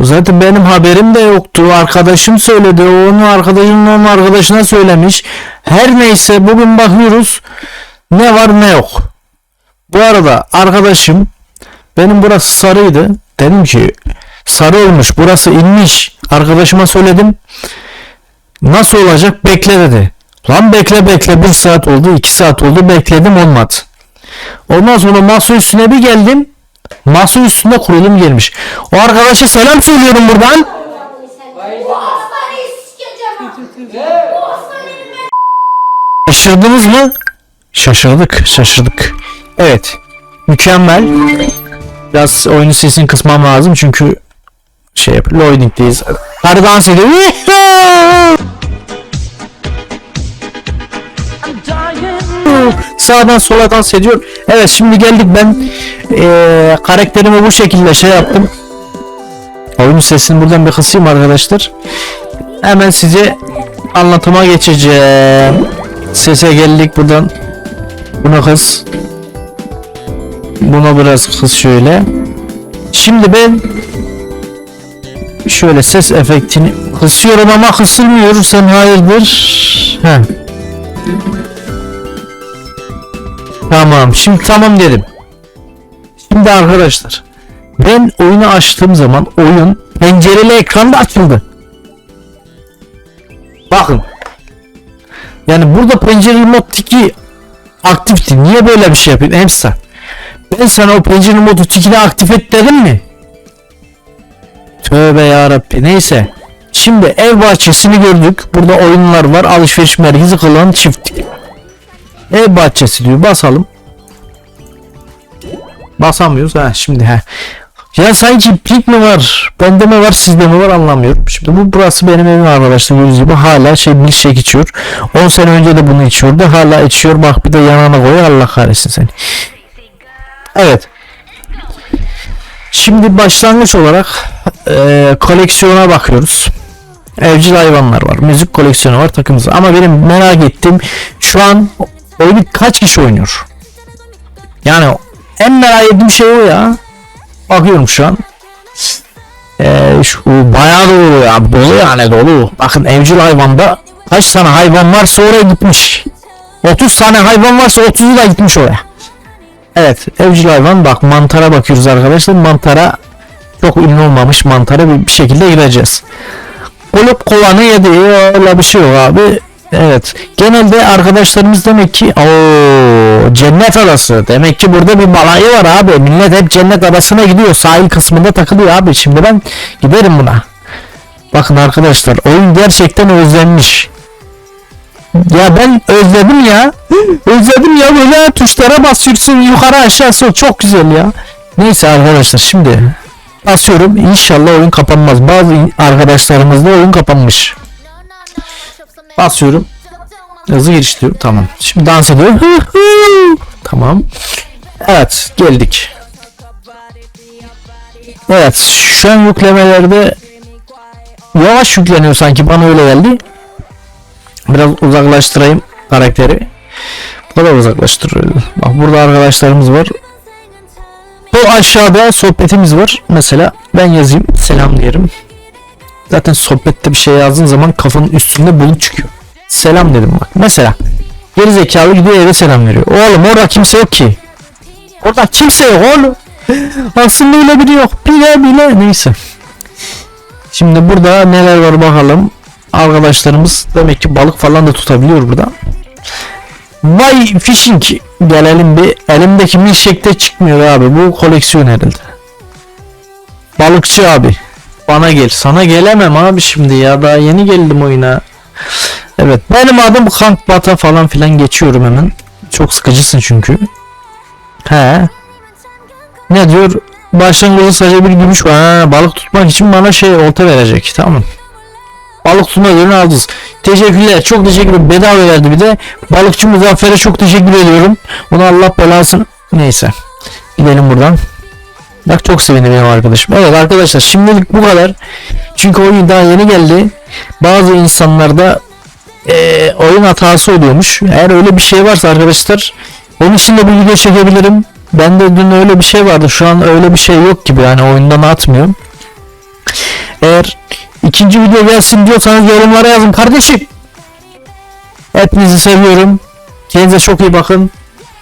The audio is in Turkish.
Zaten benim haberim de yoktu. Arkadaşım söyledi. Onun arkadaşının onun arkadaşına söylemiş. Her neyse bugün bakıyoruz. Ne var ne yok. Bu arada arkadaşım benim burası sarıydı. Dedim ki sarı olmuş burası inmiş. Arkadaşıma söyledim. Nasıl olacak bekle dedi. Lan bekle bekle bir saat oldu iki saat oldu bekledim olmadı. Ondan sonra masa üstüne bir geldim. Masa üstünde kurulum gelmiş. O arkadaşa selam söylüyorum buradan. Şaşırdınız mı? Şaşırdık, şaşırdık. Evet. Mükemmel. Biraz oyunun sesini kısmam lazım çünkü şey yap, loading'deyiz. Hadi dans ediyor. Sağdan sola dans ediyor. Evet şimdi geldik ben eee, karakterimi bu şekilde şey yaptım. Oyunun sesini buradan bir kısayım arkadaşlar. Hemen size anlatıma geçeceğim. Sese geldik buradan. Buna kız. Buna biraz kız şöyle. Şimdi ben şöyle ses efektini kısıyorum ama kısılmıyor. Sen hayırdır? He. Tamam. Şimdi tamam dedim. Şimdi arkadaşlar ben oyunu açtığım zaman oyun pencereli ekranda açıldı. Bakın. Yani burada pencere mod tiki aktifti. Niye böyle bir şey yapıyorsun Emsa? Ben sana o pencere modu tikini aktif et dedim mi? Tövbe yarabbi. Neyse. Şimdi ev bahçesini gördük. Burada oyunlar var. Alışveriş merkezi kılan çift. Ev bahçesi diyor. Basalım. Basamıyoruz. Ha şimdi ha. Ya sanki pink mi var, bende mi var, sizde mi var anlamıyorum. Şimdi bu burası benim evim arkadaşlar gördüğünüz gibi hala şey milkshake içiyor. 10 sene önce de bunu içiyordu. Hala içiyor. Bak bir de yanına koy Allah kahretsin seni. Evet. Şimdi başlangıç olarak eee, koleksiyona bakıyoruz. Evcil hayvanlar var. Müzik koleksiyonu var takımız. Ama benim merak ettiğim şu an oyunu kaç kişi oynuyor? Yani en merak ettiğim şey o ya. Bakıyorum şu an. Ee, şu bayağı dolu ya. Dolu yani dolu. Bakın evcil hayvanda kaç tane hayvan varsa oraya gitmiş. 30 tane hayvan varsa 30'u da gitmiş oraya. Evet evcil hayvan bak mantara bakıyoruz arkadaşlar. Mantara çok ünlü olmamış mantara bir, bir şekilde gireceğiz. Olup kovanı yedi öyle bir şey yok abi. Evet. Genelde arkadaşlarımız demek ki o cennet adası. Demek ki burada bir balayı var abi. Millet hep cennet adasına gidiyor. Sahil kısmında takılıyor abi. Şimdi ben giderim buna. Bakın arkadaşlar oyun gerçekten özlenmiş. Ya ben özledim ya. özledim ya böyle tuşlara basıyorsun yukarı aşağı sol çok güzel ya. Neyse arkadaşlar şimdi basıyorum. İnşallah oyun kapanmaz. Bazı arkadaşlarımızda oyun kapanmış. Basıyorum. Hızlı giriş diyor. Tamam. Şimdi dans ediyor. tamam. Evet geldik. Evet şu an yüklemelerde yavaş yükleniyor sanki bana öyle geldi. Biraz uzaklaştırayım karakteri. Bu kadar uzaklaştırıyorum. Bak burada arkadaşlarımız var. Bu aşağıda sohbetimiz var. Mesela ben yazayım selam diyelim. Zaten sohbette bir şey yazdığın zaman kafanın üstünde bulut çıkıyor. Selam dedim bak. Mesela geri zekalı gidiyor eve selam veriyor. Oğlum orada kimse yok ki. Orada kimse yok oğlum. Aslında öyle biri yok. Bile bile neyse. Şimdi burada neler var bakalım. Arkadaşlarımız demek ki balık falan da tutabiliyor burada. Vay fishing gelelim bir elimdeki milkshake'te çıkmıyor abi bu koleksiyon herhalde. Balıkçı abi bana gel sana gelemem abi şimdi ya daha yeni geldim oyuna. Evet benim adım Hank Bata falan filan geçiyorum hemen. Çok sıkıcısın çünkü. He. Ne diyor? Başlangıçta sadece bir gümüş var. Ha, balık tutmak için bana şey olta verecek. Tamam. Balık tutma ödülünü aldınız. Teşekkürler. Çok teşekkür ederim. Bedava verdi bir de. Balıkçı Muzaffer'e çok teşekkür ediyorum. Ona Allah belasın. Neyse. Gidelim buradan. Bak çok sevindim benim arkadaşım. Evet arkadaşlar şimdilik bu kadar. Çünkü oyun daha yeni geldi. Bazı insanlarda eee, oyun hatası oluyormuş. Eğer öyle bir şey varsa arkadaşlar onun için de bir video çekebilirim. Ben de dün öyle bir şey vardı. Şu an öyle bir şey yok gibi yani oyundan atmıyor. Eğer ikinci video gelsin diyorsanız yorumlara yazın kardeşim. Hepinizi seviyorum. Kendinize çok iyi bakın.